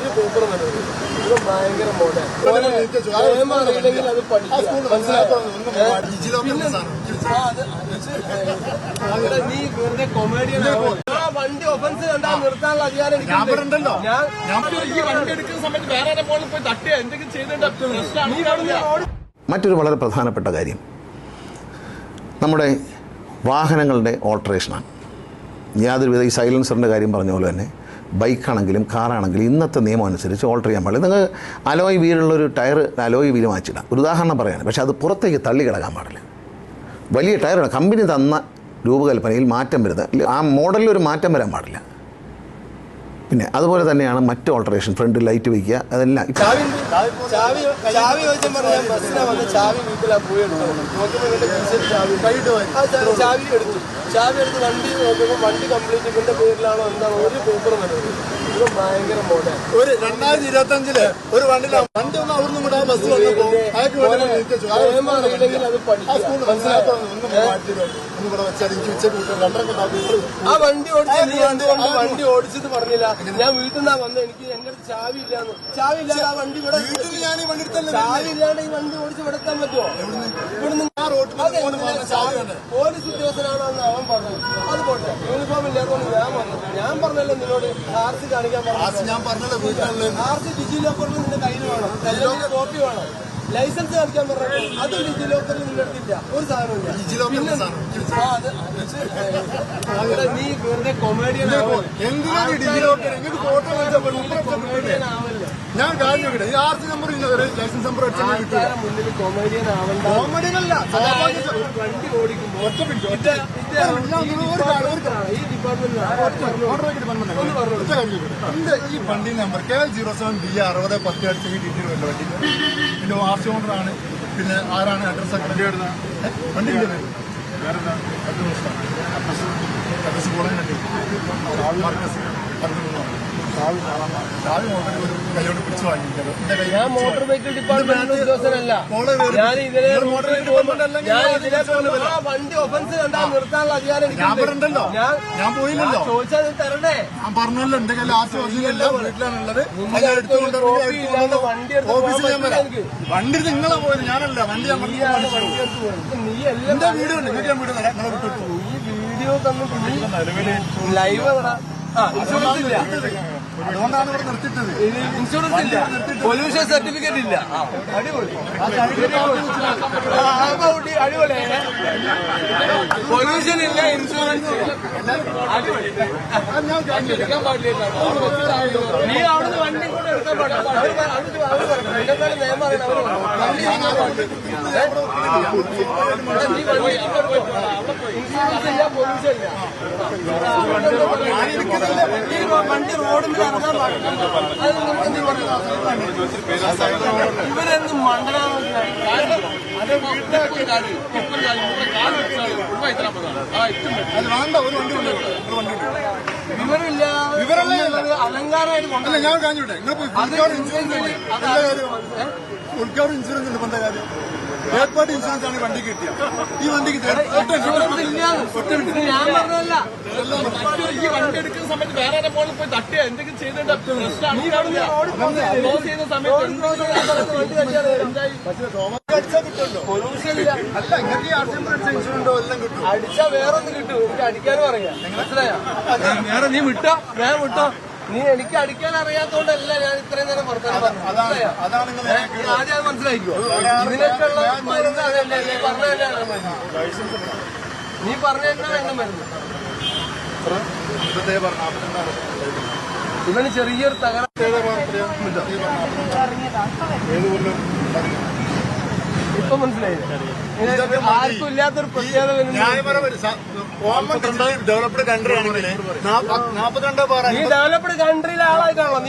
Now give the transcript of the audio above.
ഒരു പേപ്പർ നൽകും ഇത് ഭയങ്കര മോഡൽ. നിയമം അറിയില്ലെങ്കിൽ അത് പഠിക്കുക. മനസ്സിലായോ? പിന്നെ ആ, അത് അവിടെ നീ വെറുതെ കൊമേഡിയൻ വണ്ടി ഒഫൻസ് കണ്ടാൽ നിർത്താനുള്ള അധികാരം. ഞാൻ ഈ വണ്ടി എടുക്കുന്ന സമയത്ത് വേറെ മുകളിൽ പോയി തട്ടുക എന്തെങ്കിലും ചെയ്തിട്ട് നീ അവിടുന്ന് റോഡ് മറ്റൊരു വളരെ പ്രധാനപ്പെട്ട കാര്യം. നമ്മുടെ വാഹനങ്ങളുടെ ഓൾട്ടറേഷനാണ് യാതൊരുവിധ ഈ സൈലൻസറിന്റെ കാര്യം പറഞ്ഞ പോലെ തന്നെ ബൈക്കാണെങ്കിലും കാറാണെങ്കിലും ഇന്നത്തെ നിയമം അനുസരിച്ച് ഓൾട്ടർ ചെയ്യാൻ പാടില്ല. നിങ്ങൾ അലോയ് വീലുള്ളൊരു ടയർ അലോയ് വീൽ മാറ്റിടാം ഒരു ഉദാഹരണം പറയാണ്. പക്ഷേ അത് പുറത്തേക്ക് തള്ളി കിടക്കാൻ പാടില്ല. വലിയ ടയറാണ്. കമ്പനി തന്ന രൂപകൽപ്പനയിൽ മാറ്റം വരുന്നത്. ആ മോഡലിൽ ഒരു മാറ്റം വരാൻ പാടില്ല. പിന്നെ അതുപോലെ തന്നെയാണ് മറ്റു ഓൾട്ടറേഷൻ ഫ്രണ്ട് ലൈറ്റ് വയ്ക്കുക അതെല്ലാം. ചാവി എടുത്തു വണ്ടി നോക്കുമ്പോൾ വണ്ടി കംപ്ലീറ്റ് ഇവന്റെ പേരിലാണോ എന്താണ് ഒരു ഇത് ഭയങ്കര മോഡൽ ഒരു രണ്ടായിരത്തി ഇരുപത്തി അഞ്ചിൽ ഒരു വണ്ടിയില വണ്ടി ഒന്ന് കൂടെ ആ ബസ് ആ വണ്ടി ഓടിച്ച് വണ്ടി ഓടിച്ചത് പറഞ്ഞില്ല? ഞാൻ വീട്ടിൽ നിന്നാ വന്നത് എനിക്ക് എന്റെ അടുത്ത് ചാവി ഇല്ലാന്ന് ചാവി ഇല്ലാതെ ആ വണ്ടി ഇവിടെ വീട്ടിൽ ഞാൻ ഈ വണ്ടി എടുത്തല്ലേ ചാവി ഇല്ലാണ്ട് ഈ വണ്ടി ഓടിച്ച് ഇവിടെ എത്താൻ പറ്റുമോ? ഇവിടുന്ന് ആ റോട്ടിൽ പോലീസ് ഉദ്യോഗസ്ഥനാണെന്ന് അവൻ പറഞ്ഞു. അത് പോട്ടെ യൂണിഫോം ഇല്ലാത്തതുകൊണ്ട് ഞാൻ വന്നു. ഞാൻ പറഞ്ഞല്ലോ നിന്നോട് ആർ സി കാണിക്കാൻ പറഞ്ഞു ഞാൻ പറഞ്ഞല്ലോ വീട്ടിലുള്ള ആർ സി ഡിജി ലോക്കറിൽ നിന്റെ കയ്യിൽ വേണം. കോപ്പി വേണം. ലൈസൻസ് കാണിക്കാൻ പറഞ്ഞു അത് ഡിജി ലോക്കറിൽ നിന്റെ ഒരു സാധനമില്ല നീ വെറുതെ കൊമേഡിയൻ എന്തിനാണ് ഡിജി ലോക്കർ നിങ്ങൾക്ക് ഫോട്ടോ വെച്ചാൽ കൊമേഡിയൻ ആവല്ലേ ഞാൻ കാര്യം നോക്കട്ടെ ഈ R C number licence number മുന്നിൽ കൊമേഡിയൻ ആവണ്ട. കൊമേഡിയൻ അല്ല വണ്ടി ഓടിക്കുമ്പോൾ ഒറ്റ ഈ. എന്റെ വണ്ടി number K zero seven B അറുപത് പത്ത് അടിച്ച ഈ ഡീറ്റെയിൽ വല്ല വണ്ടി പിന്നെ വാർഷ ഓണർ ആണ് പിന്നെ ആരാണ് അഡ്രസ് ഒക്കെ വണ്ടി അഡ്രസ് കോളേജ് ചാവി ഞാൻ മോട്ടോർ വെഹിക്കിൾ ഡിപ്പാർട്ട്മെന്റിന്റെ ഉദ്യോഗസ്ഥനല്ല. ഞാൻ ഇതിലെ ഞാൻ ഇതിലെ ആ വണ്ടി ഒഫൻസ് കണ്ടാൽ നിർത്താനുള്ള അധികാരം ഞാൻ പറഞ്ഞല്ലോ. ഞാൻ പോയില്ലല്ലോ. ചോദിച്ചാൽ തരണേ. ഞാൻ പറഞ്ഞല്ലോ എന്റെ കയ്യിൽ ആർസി ഒറിജിനല്ല വീട്ടിലാണുള്ളത്. വണ്ടി നിങ്ങളെ പോയത്? ഞാനല്ല. വണ്ടി ഞാൻ. നീ എല്ലാം വീട് ഉണ്ട് വീഡിയോ തന്നിട്ട് നീ ലൈവ് ആ ഇൻഷുറൻസ് ഇല്ല. അതുകൊണ്ടാണ് ഇവിടെ നിർത്തിട്ടത് ഇൻഷുറൻസ് ഇല്ല പൊല്യൂഷൻ സർട്ടിഫിക്കറ്റ് ഇല്ല. അടിപൊളി. അടിപൊളി. പൊല്യൂഷൻ ഇല്ല ഇൻഷുറൻസ് എടുക്കാൻ പാടില്ല നീ അവിടുന്ന് വണ്ടി കൂടെ എടുക്കാൻ പാടില്ല. നിയമം. വണ്ടി ഇരിക്കാൻ പാടില്ല. ഇൻഷുറൻസ് ഇല്ല പൊല്യൂഷൻ ഇല്ല. ഈ വണ്ടി റോഡിൽ ഇറങ്ങാൻ പാടില്ല അത് നിങ്ങൾക്ക് എന്ത് പറഞ്ഞു ഇവരെന്ത് മണ്ടനാണ് വിവരമില്ല വിവരമില്ല. അലങ്കാരമായിട്ട് കൊണ്ടല്ല ഞാൻ കാണിച്ചോട്ടെ നിങ്ങൾ കവർ ഇൻഷുറൻസ് ഉണ്ട് എന്താ കാര്യം തേർഡ് പാർട്ടി ഇൻഷുറൻസ് ആണ് ഈ വണ്ടിക്ക് കിട്ടിയ ഈ വണ്ടിക്ക് ഇൻഷുറൻസ് ഞാൻ പറഞ്ഞതല്ല. ഈ വണ്ടി എടുക്കുന്ന സമയത്ത് വേറെ മുകളിൽ പോയി തട്ടുക എന്തെങ്കിലും ചെയ്തിട്ട് ക്ലോസ് ചെയ്യുന്ന സമയത്ത് വണ്ടി ഇല്ല. അല്ല നിങ്ങൾക്ക് ഈ ആർസി നമ്പർ എല്ലാം കിട്ടും അടിച്ചാ വേറൊന്ന് കിട്ടും. അടിക്കാനും അറിയാം. മനസ്സിലായോ? വേറെ നീ വിട്ടോ? ഞാൻ വിട്ടോ? നീ എനിക്ക് അടിക്കാൻ അറിയാത്തോണ്ടല്ല ഞാൻ ഇത്രയും നേരം വർത്തമാനം ആദ്യം അത് മനസ്സിലാക്കിക്കോ. ഇതിനൊക്കെയുള്ള മരുന്ന് അതല്ലേ? നീ പറഞ്ഞ തന്നെയാണ് മരുന്ന്. നീ പറഞ്ഞ തന്നെ വേണം മരുന്ന്. ഇവന് ചെറിയൊരു തകരാ ഇപ്പൊ മനസ്സിലായില്ലേ? ഇത് ആർക്കും ഇല്ലാത്തൊരു പ്രത്യേകത ഡെവലപ്ഡ് കൺട്രി ആണെങ്കിൽ നാപ്പത്തിരണ്ട് പാറ. ഈ ഡെവലപ്ഡ് കൺട്രിയിലെ ആളായിട്ടാണല്ലോ നീ